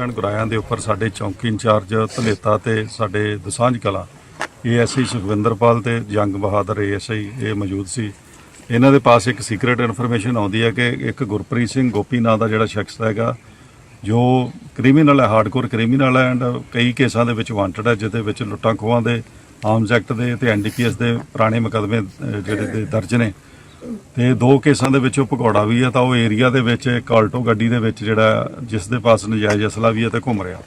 Bus stand ਗੁਰਾਇਆਂ ਦੇ ਉੱਪਰ ਸਾਡੇ ਚੌਂਕੀ ਇੰਚਾਰਜ ਧਲੇਤਾ ਤੇ ਸਾਡੇ ਦਸਾਂਝ ਕਲਾ, ਏਐਸਆਈ ਸੁਖਵਿੰਦਰਪਾਲ ਤੇ ਜੰਗ ਬਹਾਦਰ ਏਐਸਆਈ ਇਹ ਮੌਜੂਦ ਸੀ। ਇਹਨਾਂ ਦੇ ਪਾਸ ਇੱਕ ਸੀਕ੍ਰੀਟ ਇਨਫੋਰਮੇਸ਼ਨ ਆਉਂਦੀ ਹੈ ਕਿ ਇੱਕ ਗੁਰਪ੍ਰੀਤ ਸਿੰਘ ਗੋਪੀ ਨਾਂ ਦਾ ਜਿਹੜਾ ਸ਼ਖਸ ਹੈਗਾ, ਜੋ ਕ੍ਰਿਮੀਨਲ ਹੈ ਹਾਰਡਕੋਰ ਕ੍ਰਿਮੀਨਲ ਹੈ ਐਂਡ ਕਈ ਕੇਸਾਂ ਦੇ ਵਿੱਚ ਵਾਂਟਡ ਹੈ, ਜਿਹਦੇ ਵਿੱਚ ਲੁੱਟਾਂ ਖੋਹਾਂ ਦੇ ਆਰਮਸ ਐਕਟ ਦੇ ਤੇ ਐਨਡੀਪੀਐਸ ਦੇ ਪੁਰਾਣੇ ਮੁਕੱਦਮੇ ਜਿਹੜੇ ਦੇ ਦਰਜ ਨੇ। ਤੇ ਦੋ ਕੇਸਾਂ ਦੇ ਵਿੱਚ ਉਹ ਭਗੌੜਾ ਵੀ ਹੈ ਤਾਂ ਉਹ ਏਰੀਆ ਦੇ ਵਿੱਚ ਇੱਕ ਆਲਟੋ ਗੱਡੀ ਦੇ ਵਿੱਚ ਜਿਹੜਾ ਜਿਸ ਦੇ ਪਾਸ ਨਜਾਇਜ਼ ਅਸਲਾ ਵੀ ਹੈ ਤੇ ਘੁੰਮ ਰਿਹਾ।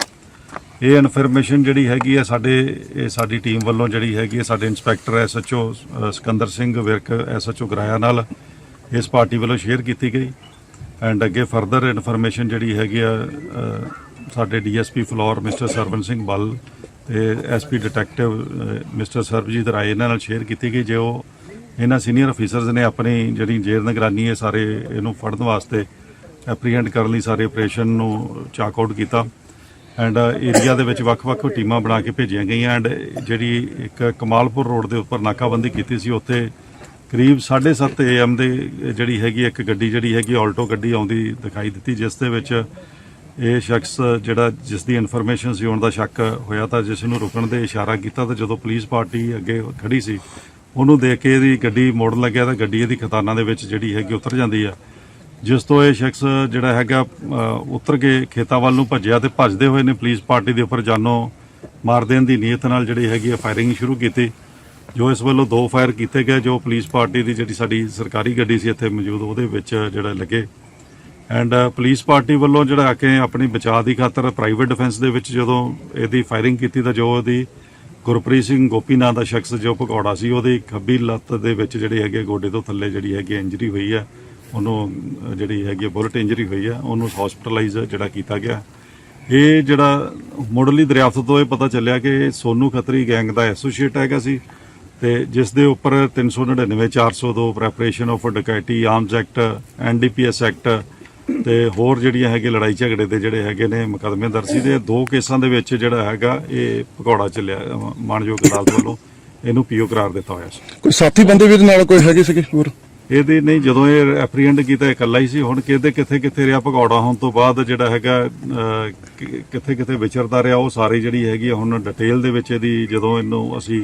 ਇਹ ਇਨਫੋਰਮੇਸ਼ਨ ਜਿਹੜੀ ਹੈਗੀ ਹੈ ਸਾਡੇ ਇਹ ਸਾਡੀ ਟੀਮ ਵੱਲੋਂ ਜਿਹੜੀ ਹੈਗੀ ਹੈ ਸਾਡੇ inspector SHO Sikandar Singh Virk SHO Goraya ਨਾਲ ਇਸ ਪਾਰਟੀ ਵੱਲੋਂ ਸ਼ੇਅਰ ਕੀਤੀ ਗਈ। ਐਂਡ ਅੱਗੇ ਫਰਦਰ ਇਨਫੋਰਮੇਸ਼ਨ ਜਿਹੜੀ ਹੈਗੀ ਆ ਅ, ਸਾਡੇ ਡੀਐਸਪੀ ਫਲੋਰ ਮਿਸਟਰ ਸਰਵਨ ਸਿੰਘ ਬੱਲ ਤੇ SP detective mister Sarabjit Rai ਇਹਨਾਂ ਨਾਲ ਸ਼ੇਅਰ ਕੀਤੀ ਗਈ। ਜੇ ਉਹ ਇਹਨਾਂ ਸੀਨੀਅਰ ਅਫੀਸਰਸ ਨੇ ਆਪਣੀ ਜਿਹੜੀ ਜੇਲ੍ਹ ਨਿਗਰਾਨੀ ਹੈ ਸਾਰੇ ਇਹਨੂੰ ਫੜਨ ਵਾਸਤੇ ਐਪਰੀਹੈਂਡ ਕਰਨ ਲਈ ਸਾਰੇ ਆਪਰੇਸ਼ਨ ਨੂੰ ਚਾਕ ਆਊਟ ਕੀਤਾ। ਐਂਡ ਏਰੀਆ ਦੇ ਵਿੱਚ ਵੱਖ-ਵੱਖ ਟੀਮਾਂ ਬਣਾ ਕੇ ਭੇਜੀਆਂ ਗਈਆਂ ਐਂਡ ਜਿਹੜੀ ਇੱਕ ਕਮਾਲਪੁਰ ਰੋਡ ਦੇ ਉੱਪਰ ਨਾਕਾਬੰਦੀ ਕੀਤੀ ਸੀ, ਉੱਥੇ ਕਰੀਬ 7:30 ਏਐਮ ਦੇ ਜਿਹੜੀ ਹੈਗੀ ਇੱਕ ਗੱਡੀ ਜਿਹੜੀ ਹੈਗੀ ਆਲਟੋ ਗੱਡੀ ਆਉਂਦੀ ਦਿਖਾਈ ਦਿੱਤੀ, ਜਿਸ ਦੇ ਵਿੱਚ ਇਹ ਸ਼ਖਸ ਜਿਹੜਾ ਜਿਸ ਦੀ ਇਨਫੋਰਮੇਸ਼ਨ ਸੀ ਉਹਨਾਂ ਦਾ ਸ਼ੱਕ ਹੋਇਆ ਤਾਂ ਜਿਸ ਨੂੰ ਰੁਕਣ ਦੇ ਇਸ਼ਾਰਾ ਕੀਤਾ ਤਾਂ ਜਦੋਂ ਪੁਲਿਸ ਪਾਰਟੀ ਅੱਗੇ ਖੜੀ ਸੀ ਉਹਨੂੰ ਦੇਖ ਕੇ ਇਹਦੀ ਗੱਡੀ ਮੋੜਨ ਲੱਗਿਆ ਤਾਂ ਗੱਡੀ ਇਹਦੀ ਖਤਾਨਾਂ ਦੇ ਵਿੱਚ ਜਿਹੜੀ ਹੈਗੀ ਉਤਰ ਜਾਂਦੀ ਆ। ਜਿਸ ਤੋਂ ਇਹ ਸ਼ਖਸ ਜਿਹੜਾ ਹੈਗਾ ਉਤਰ ਕੇ ਖੇਤਾਂ ਵੱਲ ਨੂੰ ਭੱਜਿਆ ਤੇ ਭੱਜਦੇ ਹੋਏ ਨੇ ਪੁਲਿਸ ਪਾਰਟੀ ਦੇ ਉੱਪਰ ਜਾਨੋਂ ਮਾਰ ਦੇਣ ਦੀ ਨੀਅਤ ਨਾਲ ਜਿਹੜੀ ਹੈਗੀ ਆ ਫਾਇਰਿੰਗ ਸ਼ੁਰੂ ਕੀਤੀ, ਜੋ ਇਸ ਵੱਲੋਂ ਦੋ ਫਾਇਰ ਕੀਤੇ ਗਏ, ਜੋ ਪੁਲਿਸ ਪਾਰਟੀ ਦੀ ਜਿਹੜੀ ਸਾਡੀ ਸਰਕਾਰੀ ਗੱਡੀ ਸੀ ਇੱਥੇ ਮੌਜੂਦ, ਉਹਦੇ ਵਿੱਚ ਜਿਹੜਾ ਲੱਗੇ। ਐਂਡ ਪੁਲਿਸ ਪਾਰਟੀ ਵੱਲੋਂ ਜਿਹੜਾ ਆ ਕੇ ਆਪਣੀ ਬਚਾਅ ਦੀ ਖਾਤਰ ਪ੍ਰਾਈਵੇਟ ਡਿਫੈਂਸ ਦੇ ਵਿੱਚ ਜਦੋਂ ਇਹਦੀ ਫਾਇਰਿੰਗ ਕੀਤੀ ਤਾਂ ਜੋ ਇਹਦੀ ਗੁਰਪ੍ਰੀਤ ਸਿੰਘ ਗੋਪੀ ਨਾਂ ਦਾ ਸ਼ਖਸ ਜੋ ਭਗੌੜਾ ਸੀ ਉਹਦੀ ਖੱਬੀ ਲੱਤ ਦੇ ਵਿੱਚ ਜਿਹੜੇ ਹੈਗੇ ਹੈ, ਗੋਡੇ ਤੋਂ ਥੱਲੇ ਜਿਹੜੀ ਹੈਗੀ ਇੰਜਰੀ ਹੋਈ ਹੈ ਉਹਨੂੰ ਜਿਹੜੀ ਹੈਗੀ ਬੁਲਟ ਇੰਜਰੀ ਹੋਈ ਹੈ ਉਹਨੂੰ ਹਸਪੀਟਲਾਈਜ਼ ਜਿਹੜਾ ਕੀਤਾ ਗਿਆ। ਇਹ ਜਿਹੜਾ ਮੁੱਢਲੀ ਦਰਿਆਫਤ ਤੋਂ ਇਹ ਪਤਾ ਚੱਲਿਆ ਕਿ ਇਹ ਸੋਨੂ ਖੱਤਰੀ ਗੈਂਗ ਦਾ ਐਸੋਸੀਏਟ ਹੈਗਾ ਸੀ ਤੇ ਜਿਸ ਦੇ ਉੱਪਰ 399 402 preparation of dacoity arms act NDPS act ਤੇ ਹੋਰ ਜਿਹੜੀਆਂ ਹੈਗੇ ਲੜਾਈ ਝਗੜੇ ਦੇ ਜਿਹੜੇ ਹੈਗੇ ਨੇ ਮੁਕੱਦਮੇ ਦਰਜ ਸੀ ਦੇ ਦੋ ਕੇਸਾਂ ਦੇ ਵਿੱਚ ਜਿਹੜਾ ਹੈਗਾ ਇਹ ਭਗੌੜਾ ਚੱਲਿਆ ਅਹ ਮਾਣਯੋਗ ਅਦਾਲਤ ਵੱਲੋਂ ਇਹਨੂੰ ਪੀਓ ਕਰਾਰ ਦਿੱਤਾ ਹੋਇਆ ਸੀ। ਕੋਈ ਸਾਥੀ ਬੰਦੇ ਵੀ ਇਹਦੇ ਨਾਲ ਕੋਈ ਹੈਗੇ ਸੀਗੇ ਹੋਰ? ਇਹਦੇ ਨਹੀਂ ਜਦੋਂ ਇਹ ਐਪਰੀਹੈਂਡ ਕੀਤਾ ਇਕੱਲਾ ਹੀ ਸੀ ਹੁਣ ਕਿਹਦੇ ਕਿੱਥੇ ਕਿੱਥੇ ਰਿਹਾ ਭਗੌੜਾ ਹੋਣ ਤੋਂ ਬਾਅਦ ਜਿਹੜਾ ਹੈਗਾ ਕਿੱਥੇ ਕਿੱਥੇ ਵਿਚਰਦਾ ਰਿਹਾ ਉਹ ਸਾਰੀ ਜਿਹੜੀ ਹੈਗੀ ਹੁਣ ਡਿਟੇਲ ਦੇ ਵਿੱਚ ਇਹਦੀ ਜਦੋਂ ਇਹਨੂੰ ਅਸੀਂ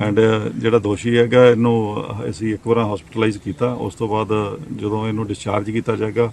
ਐਂਡ uh, ਜਿਹੜਾ ਦੋਸ਼ੀ ਹੈਗਾ, ਇਹਨੂੰ ਅਸੀਂ ਇੱਕ ਵਾਰ ਹਸਪੀਟਲਾਈਜ਼ ਕੀਤਾ। ਉਸ ਤੋਂ ਬਾਅਦ ਜਦੋਂ ਇਹਨੂੰ ਡਿਸਚਾਰਜ ਕੀਤਾ ਜਾਏਗਾ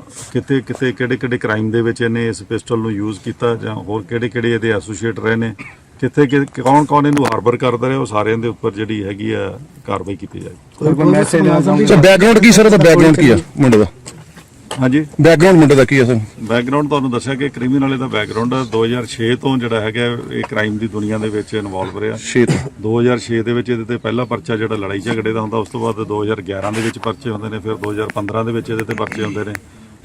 ਕਿਤੇ ਕਿਤੇ ਕਿਹੜੇ ਕਿਹੜੇ ਕ੍ਰਾਈਮ ਦੇ ਵਿੱਚ ਇਹਨੇ ਇਸ ਪਿਸਟਲ ਨੂੰ ਯੂਜ਼ ਕੀਤਾ ਜਾਂ ਹੋਰ ਕਿਹੜੇ ਕਿਹੜੇ ਇਹਦੇ ਐਸੋਸੀਏਟ ਰਹੇ ਨੇ ਕਿੱਥੇ ਕੌਣ ਕੌਣ ਇਹਨੂੰ ਹਾਰਬਰ ਕਰਦਾ ਰਿਹਾ ਉਹ ਸਾਰਿਆਂ ਦੇ ਉੱਪਰ ਜਿਹੜੀ ਹੈਗੀ ਆ ਕਾਰਵਾਈ ਕੀਤੀ ਜਾਏਗੀ। ਮੈਸੇਜ ਦੇਣਾ ਚਾਹੁੰਦੇ? ਬੈਕਗ੍ਰਾਉਂਡ ਕੀ ਸਰ ਉਹਦਾ ਬੈਕਗ੍ਰਾਉਂਡ ਕੀ ਆ ਮੁੰਡੇ ਦਾ? ਹਾਂਜੀ। ਬੈਕਗ੍ਰਾਉਂਡ ਮੁੰਡੇ ਦਾ ਕੀ ਆ ਸਰ ਬੈਕਗ੍ਰਾਉਂਡ ਤੁਹਾਨੂੰ ਦੱਸਿਆ ਕਿ ਕ੍ਰਿਮੀਨਲ ਦਾ ਬੈਕਗ੍ਰਾਉਂਡ 2006 ਤੋਂ ਜਿਹੜਾ ਹੈਗਾ ਇਹ ਕ੍ਰਾਈਮ ਦੀ ਦੁਨੀਆ ਦੇ ਵਿੱਚ ਇਨਵੋਲਵ ਰਿਹਾ। ਸ਼ੇਤ 2006 ਦੇ ਵਿੱਚ ਇਹਦੇ ਤੇ ਪਹਿਲਾ ਪਰਚਾ ਜਿਹੜਾ ਲੜਾਈ ਝਗੜੇ ਦਾ ਹੁੰਦਾ ਉਸ ਤੋਂ ਬਾਅਦ 2011 ਦੇ ਵਿੱਚ ਪਰਚੇ ਹੁੰਦੇ ਨੇ ਫਿਰ 2015 ਦੇ ਵਿੱਚ ਇਹਦੇ ਤੇ ਪਰਚੇ ਹੁੰਦੇ ਨੇ।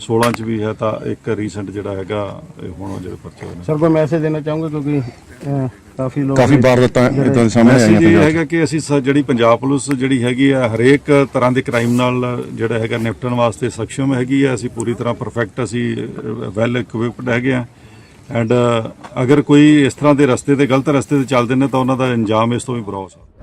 16 ਚ ਵੀ ਹੈ ਤਾਂ ਇੱਕ ਰੀਸੈਂਟ ਜਿਹੜਾ ਹੈਗਾ ਇਹ ਹੁਣ ਉਹ ਜਿਹੜੇ ਪਰਚੇ ਹੋਏ ਨੇ। ਸਰ ਕੋਈ ਮੈਸੇਜ ਦੇਣਾ ਚਾਹੋਗੇ? ਕਿਉਂਕਿ ਅਹ, ਕਾਫੀ ਲੋਕ ਕਾਫੀ ਵਾਰਦਾਤਾਂ ਇਦਾਂ ਦੇ ਸਾਹਮਣੇ ਆਈਆਂ ਮੈਸੇਜ ਇਹ ਪੰਜਾਬ 'ਚ। ਹੈਗਾ ਕਿ ਅਸੀਂ ਸ- ਜਿਹੜੀ ਪੰਜਾਬ ਪੁਲਿਸ ਜਿਹੜੀ ਹੈਗੀ ਆ ਹਰੇਕ ਤਰ੍ਹਾਂ ਦੇ ਕ੍ਰਾਈਮ ਨਾਲ ਜਿਹੜਾ ਹੈਗਾ ਨਿਪਟਣ ਵਾਸਤੇ ਸક્ષਮ ਹੈਗੀ ਆ। ਅਸੀਂ ਪੂਰੀ ਤਰ੍ਹਾਂ ਪਰਫੈਕਟ ਅਸੀਂ ਵੈਲ ਇਕਵਿਪਡ ਹੈਗੇ ਆ। ਐਂਡ ਅਗਰ ਕੋਈ ਇਸ ਤਰ੍ਹਾਂ ਦੇ ਰਸਤੇ ਤੇ ਗਲਤ ਰਸਤੇ ਤੇ ਚੱਲਦੇ ਨੇ ਤਾਂ ਉਹਨਾਂ ਦਾ ਅੰਜਾਮ ਇਸ ਤੋਂ ਵੀ ਬੁਰਾ ਹੋ ਸਕਦਾ।